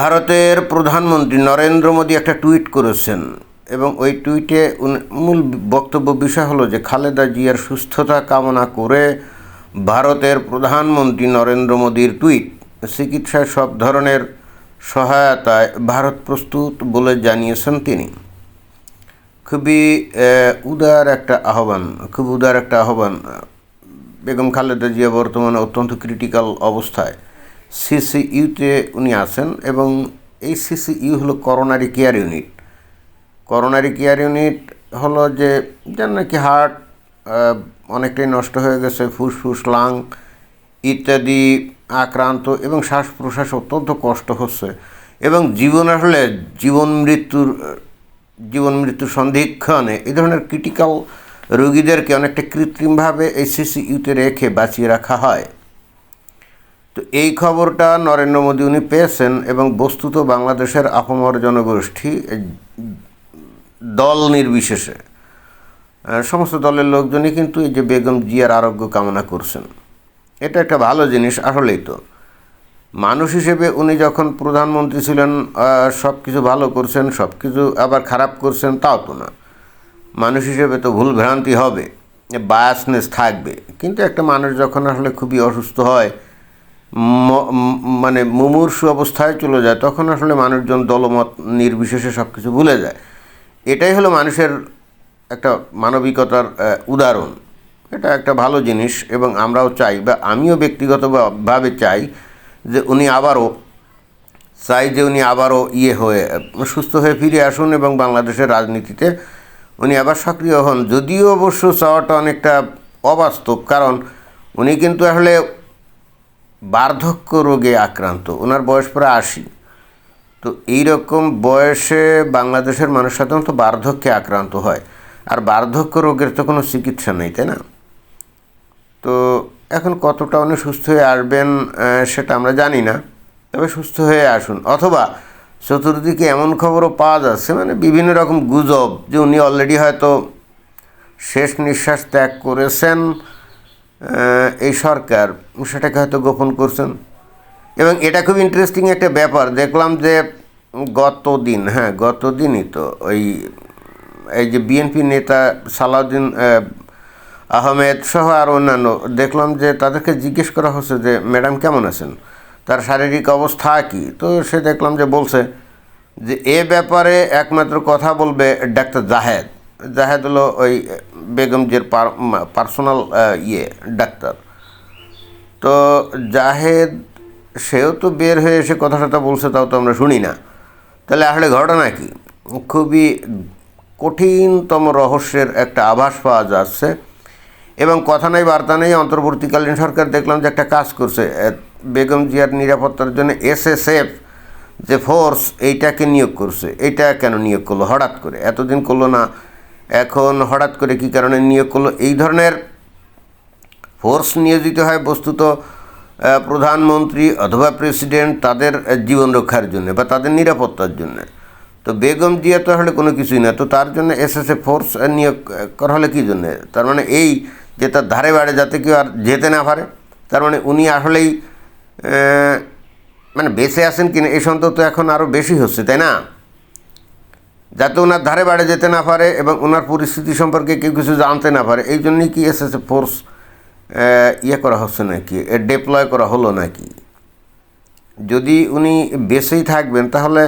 ভারতের প্রধানমন্ত্রী নরেন্দ্র মোদী একটা টুইট করেছেন এবং ওই টুইটে মূল বক্তব্য বিষয় হলো যে খালেদা জিয়ার সুস্থতা কামনা করে ভারতের প্রধানমন্ত্রী নরেন্দ্র মোদীর টুইট, চিকিৎসায় সব ধরনের সহায়তায় ভারত প্রস্তুত বলে জানিয়েছেন তিনি। খুবই উদার একটা আহ্বান, খুব উদার একটা আহ্বান। বেগম খালেদা জিয়া বর্তমানে অত্যন্ত ক্রিটিক্যাল অবস্থায়। সিসিইউতে উনি আছেন এবং এই সিসিইউ হলো coronary care unit. Coronary care unit হলো যে যেন নাকি হার্ট অনেকটাই নষ্ট হয়ে গেছে, ফুসফুস, লাং ইত্যাদি আক্রান্ত এবং শ্বাস প্রশ্বাস অত্যন্ত কষ্ট হচ্ছে এবং জীবন আসলে জীবন মৃত্যুর জীবন মৃত্যুর সন্ধিক্ষণে এই ধরনের ক্রিটিক্যাল রোগীদেরকে অনেকটা কৃত্রিমভাবে এই সিসিইউতে রেখে বাঁচিয়ে রাখা হয়। তো এই খবরটা নরেন্দ্র মোদী উনি পেয়েছেন এবং বস্তুত বাংলাদেশের আপামর জনগোষ্ঠী দল নির্বিশেষে। সমস্ত দলের লোকজনই কিন্তু এই যে বেগম জিয়ার আরোগ্য কামনা করছেন। এটা একটা ভালো জিনিস আসলেই তো। মানুষ হিসেবে উনি যখন প্রধানমন্ত্রী ছিলেন সব কিছু ভালো করছেন সব কিছু আবার খারাপ করছেন, তাও তো না। মানুষ হিসেবে তো ভুল ভ্রান্তি হবে বায়াসনেস থাকবে। কিন্তু একটা মানুষ যখন আসলে খুবই অসুস্থ হয় মানে মুমূর্ষু অবস্থায় চলে যায়, তখন আসলে মানুষজন দলমত নির্বিশেষে সব কিছু ভুলে যায়। এটাই হলো মানুষের একটা মানবিকতার উদাহরণ। এটা একটা ভালো জিনিস এবং আমরাও চাই বা আমিও ব্যক্তিগতভাবে চাই যে উনি আবারও, চাই যে উনি আবারও ইয়ে হয়ে, সুস্থ হয়ে ফিরে আসুন এবং বাংলাদেশের রাজনীতিতে উনি আবার সক্রিয় হন। যদিও অবশ্য চাওয়াটা অনেকটা অবাস্তব, কারণ উনি কিন্তু আসলে বার্ধক্য রোগে আক্রান্ত। ওনার বয়স প্রায় আশি। তো এইরকম বয়সে বাংলাদেশের মানুষ সাধারণত বার্ধক্যে আক্রান্ত হয়। আর বার্ধক্য রোগের তো কোনো চিকিৎসা নেই, তাই না? তো এখন কতটা উনি সুস্থ হয়ে আসবেন সেটা আমরা জানি না। তবে সুস্থ হয়ে আসুন। অথবা চতুর্দিকে এমন খবরও পাওয়া যাচ্ছে মানে বিভিন্ন রকম গুজব যে উনি অলরেডি হয়তো শেষ নিঃশ্বাস ত্যাগ করেছেন। এই সরকার সেটাকে হয়তো গোপন করছেন। এবং এটা খুব ইন্টারেস্টিং একটা ব্যাপার। দেখলাম যে গত দিন হ্যাঁ গত দিনই তো ওই এই যে বিএনপি নেতা সালাউদ্দিন আহ, আহমেদ সহ আর অন্যান্য দেখলাম যে তাদেরকে জিজ্ঞেস করা হচ্ছে যে ম্যাডাম কেমন আছেন? তার শারীরিক অবস্থা কি? তো সে দেখলাম যে বলছে যে এ ব্যাপারে একমাত্র কথা বলবে ডাক্তার জাহেদ। জাহেদ হলো ওই বেগমজির পার্সোনাল ইয়ে ডাক্তার। তো জাহেদ, সেও তো বের হয়ে এসে কথা টথা বলছে, তাও তো আমরা শুনি না। তাহলে আসলে ঘটনা কি? খুবই কঠিনতম রহস্যের একটা আভাস পাওয়া যাচ্ছে। এবং কথা নেই, বার্তা নেই, অন্তর্বর্তীকালীন সরকার দেখলাম যে একটা কাজ করছে। বেগম জিয়ার নিরাপত্তার জন্য এসএসএফ যে ফোর্স এইটাকে নিয়োগ করছে। এইটা কেন নিয়োগ করল? হঠাৎ করে। এতদিন করল না এখন হঠাৎ করে কী কারণে নিয়োগ করল? এই ধরনের ফোর্স নিয়োজিত হয় বস্তুত প্রধানমন্ত্রী অথবা প্রেসিডেন্ট তাদের জীবন রক্ষার জন্য বা তাদের নিরাপত্তার জন্য। তো বেগম জিয়া তো আসলে কোনো কিছুই না, তো তার জন্য এসএসএ ফোর্স নিয়োগ করা হলে কী জন্যে? তার মানে এই যে তার ধারে বাড়ে যাতে কেউ আর যেতে না পারে, তার মানে উনি আসলেই মানে বেঁচে আছেন কিনা সন্দেহ তো এখন আরও বেশি হচ্ছে, তাই না? যাতে ওনার ধারে বাড়ে যেতে না পারে এবং ওনার পরিস্থিতি সম্পর্কে কেউ কিছু জানতে না পারে, এই জন্যই কি এস এসএসএ ফোর্স ইয়ে করা হচ্ছে নাকি? ডেপ্লয় করা হলো নাকি? যদি উনি বেঁচেই থাকবেন, তাহলে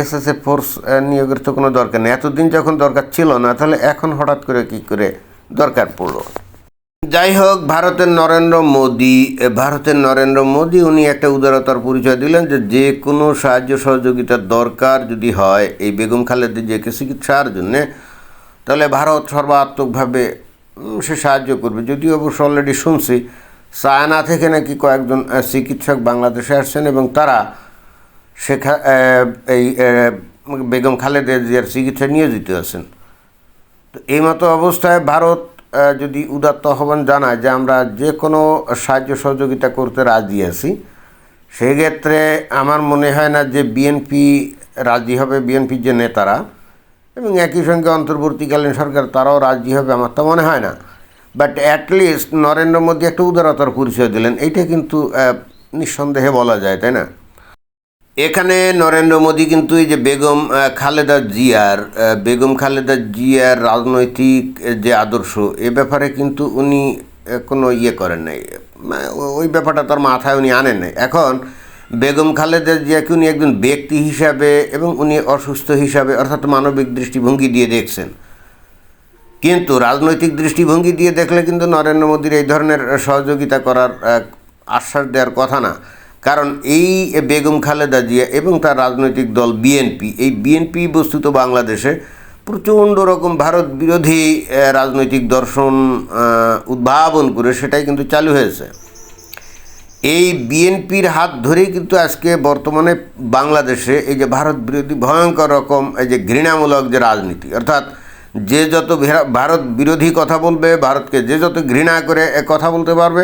এসএসএ ফোর্স নিয়োগের তো কোনো দরকার নেই। এতদিন যখন দরকার ছিল না, তাহলে এখন হঠাৎ করে কি করে দরকার পড়ল? যাই হোক ভারতের নরেন্দ্র মোদী ভারতের নরেন্দ্র মোদী, উনি একটা উদারতার পরিচয় দিলেন যে যে কোনো সাহায্য সহযোগিতার দরকার যদি হয় এই বেগম খালেদা জিয়াকে চিকিৎসার জন্যে, তাহলে ভারত সর্বাত্মকভাবে সে সাহায্য করবে। যদিও অবশ্য অলরেডি শুনছি, চায়না থেকে নাকি কয়েকজন চিকিৎসক বাংলাদেশে আসছেন এবং তারা শেখা এই বেগম খালেদা জিয়ার চিকিৎসা নিয়োজিত আছেন। তো এই মতো অবস্থায় ভারত যদি উদাত্ত আহ্বান জানায় যে আমরা যে কোনো সাহায্য সহযোগিতা করতে রাজি আছি, সেক্ষেত্রে আমার মনে হয় না যে বিএনপি রাজি হবে বিএনপির যে নেতারা, এবং একই সঙ্গে অন্তর্বর্তীকালীন সরকার তারাও রাজি হবে আমার তো মনে হয় না। বাট অ্যাটলিস্ট নরেন্দ্র মোদী একটা উদারতার পরিচয় দিলেন, এইটা কিন্তু নিঃসন্দেহে বলা যায়, তাই না? এখানে নরেন্দ্র মোদী কিন্তু এই যে বেগম খালেদা জিয়ার বেগম খালেদা জিয়ার রাজনৈতিক যে আদর্শ, এ ব্যাপারে কিন্তু উনি কোনো ইয়ে করেন নাই। ওই ব্যাপারটা তার মাথায় উনি আনেন নাই। এখন বেগম খালেদা জিয়াকে উনি একজন ব্যক্তি হিসাবে এবং উনি অসুস্থ হিসাবে, অর্থাৎ মানবিক দৃষ্টিভঙ্গি দিয়ে দেখছেন। কিন্তু রাজনৈতিক দৃষ্টিভঙ্গি দিয়ে দেখলে কিন্তু নরেন্দ্র মোদীর এই ধরনের সহযোগিতা করার আশ্বাস দেওয়ার কথা না। কারণ এই বেগম খালেদা জিয়া এবং তার রাজনৈতিক দল বিএনপি এই বিএনপি বস্তুত বাংলাদেশে প্রচণ্ড রকম ভারত বিরোধী রাজনৈতিক দর্শন উদ্ভাবন করে সেটাই কিন্তু চালু হয়েছে। এই বিএনপির হাত ধরেই কিন্তু আজকে বর্তমানে বাংলাদেশে এই যে ভারত বিরোধী ভয়ঙ্কর রকম, এই যে ঘৃণামূলক যে রাজনীতি, অর্থাৎ যে যত ভারত বিরোধী কথা বলবে, ভারতকে যে যত ঘৃণা করে কথা বলতে পারবে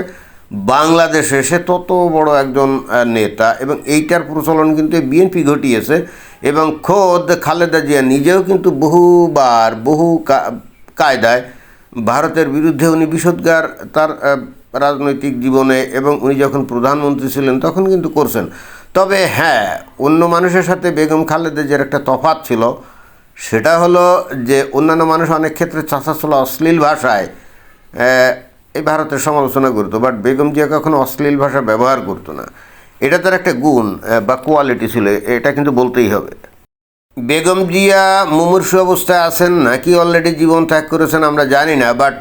বাংলাদেশে সে তত বড় একজন নেতা এবং এইটার প্রচলন কিন্তু বিএনপি ঘটিয়েছে এবং খোদ খালেদা জিয়া নিজেও কিন্তু বহুবার, বহু কায়দায় ভারতের বিরুদ্ধে উনি বিষোদ্গার তার রাজনৈতিক জীবনে এবং উনি যখন প্রধানমন্ত্রী ছিলেন তখন কিন্তু করছেন। তবে হ্যাঁ অন্য মানুষের সাথে বেগম খালেদা জিয়ার একটা তফাৎ ছিল, সেটা হলো যে অন্যান্য মানুষ অনেক ক্ষেত্রে চাষাচলা অশ্লীল ভাষায় এই ভারতের সমালোচনা করতো বাট বেগম জিয়া কখনো অশ্লীল ভাষা ব্যবহার করতো না। এটা তার একটা গুণ বা কোয়ালিটি ছিল, এটা কিন্তু বলতেই হবে। বেগম জিয়া মুমূর্ষু অবস্থায় আছেন, নাকি অলরেডি জীবন ত্যাগ করেছেন আমরা জানি না বাট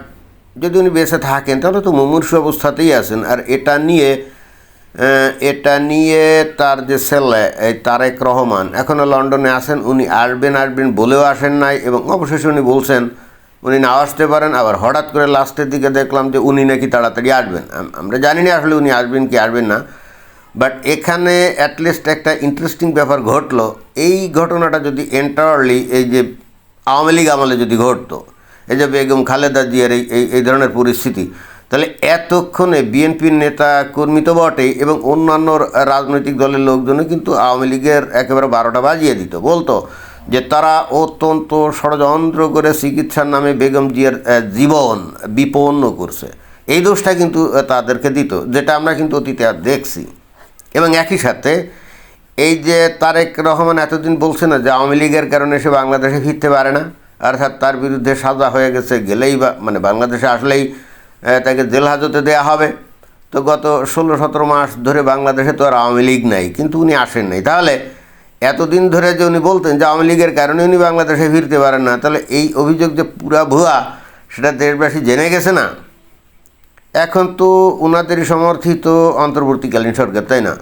যদি উনি বেঁচে থাকেন, তাহলে তো মুমূর্ষু অবস্থাতেই আছেন। আর এটা নিয়ে এটা নিয়ে তার যে ছেলে, এই তারেক রহমান এখনও লন্ডনে আছেন, উনি আসবেন আসবেন বলেও আসেন নাই, এবং অবশেষে উনি বলছেন উনি না আসতে পারেন, আবার হঠাৎ করে লাস্টের দিকে দেখলাম যে উনি নাকি তাড়াতাড়ি আসবেন। আমরা জানি না আসলে উনি আসবেন কি আসবেন না বাট এখানে অ্যাটলিস্ট একটা ইন্টারেস্টিং ব্যাপার ঘটলো। এই ঘটনাটা যদি এন্টারলি এই যে আওয়ামী লীগ আমলে যদি ঘটতো, এই যে বেগম খালেদা জিয়ার এই এই- ধরনের পরিস্থিতি, তাহলে এতক্ষণে বিএনপির নেতা কর্মী তো বটেই এবং অন্যান্য রাজনৈতিক দলের লোকজনও কিন্তু আওয়ামী লীগের একেবারে বারোটা বাজিয়ে দিত, বলতো। যে তারা অত্যন্ত ষড়যন্ত্র করে চিকিৎসার নামে বেগম জিয়ার জীবন বিপন্ন করছে। এই দোষটা কিন্তু তাদেরকে দিত, যেটা আমরা কিন্তু অতীতে দেখছি। এবং একই সাথে এই যে তারেক রহমান এতদিন বলছে না যে আওয়ামী লীগের কারণে সে বাংলাদেশে ফিরতে পারে না, অর্থাৎ তার বিরুদ্ধে সাজা হয়ে গেছে, গেলেই বা মানে বাংলাদেশে আসলেই তাকে জেল হাজতে দেওয়া হবে। তো গত ষোলো সতেরো মাস ধরে বাংলাদেশে তো আর আওয়ামী লীগ নাই, কিন্তু উনি আসেন নাই। তাহলে এতদিন ধরে যে উনি বলতেন যে আওয়ামী লীগের কারণে উনি বাংলাদেশে ফিরতে পারেন না, তাহলে এই অভিযোগ যে পুরা ভুয়া, সেটা দেশবাসী জেনে গেছে না? এখন তো ওনাদেরই সমর্থিত অন্তর্বর্তীকালীন সরকার, তাই না?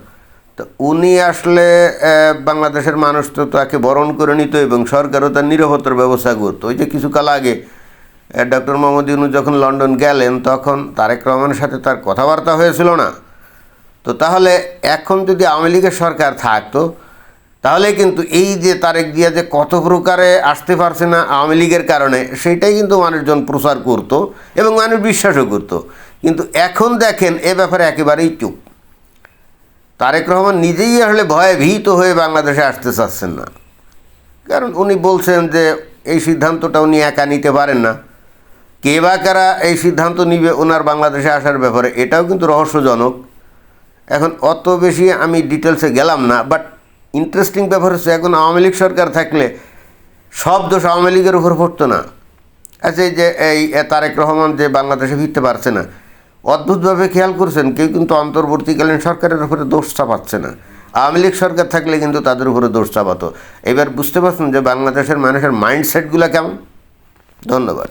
তো উনি আসলে বাংলাদেশের মানুষ তো তাকে বরণ করে নিত এবং সরকারও তার নিরাপত্তার ব্যবস্থা করতো। ওই যে কিছুকাল আগে ডক্টর মোহাম্মদ ইউনুস যখন লন্ডন গেলেন, তখন তারেক রহমানের সাথে তার কথাবার্তা হয়েছিল না? তো তাহলে এখন যদি আওয়ামী লীগের সরকার থাকতো তাহলে কিন্তু এই যে তারেক দিয়া যে কত প্রকারে আসতে পারছে না আওয়ামী লীগের কারণে, সেইটাই কিন্তু মানুষজন প্রচার করত এবং মানুষ বিশ্বাসও করত। কিন্তু এখন দেখেন এ ব্যাপারে একেবারেই চুপ। তারেক রহমান নিজেই আসলে ভয়ে ভীত হয়ে বাংলাদেশে আসতে চাচ্ছেন না। কারণ উনি বলছেন যে এই সিদ্ধান্তটা উনি একা নিতে পারেন না। কে বা কারা এই সিদ্ধান্ত নিবে ওনার বাংলাদেশে আসার ব্যাপারে, এটাও কিন্তু রহস্যজনক। এখন অত বেশি আমি ডিটেলসে গেলাম না বাট ইন্টারেস্টিং ব্যাপার হচ্ছে এখন আওয়ামী লীগ সরকার থাকলে সব দোষ আওয়ামী লীগের উপর পড়তো না। আচ্ছা এই যে এই তারেক রহমান যে বাংলাদেশে ফিরতে পারছে না, অদ্ভুতভাবে খেয়াল করছেন, কেউ কিন্তু অন্তর্বর্তীকালীন সরকারের উপরে দোষ চাপাচ্ছে না। আওয়ামী লীগ সরকার থাকলে কিন্তু তাদের উপরে দোষ চাপাতো। এবার বুঝতে পারছেন যে বাংলাদেশের মানুষের মাইন্ডসেটগুলো কেমন? ধন্যবাদ।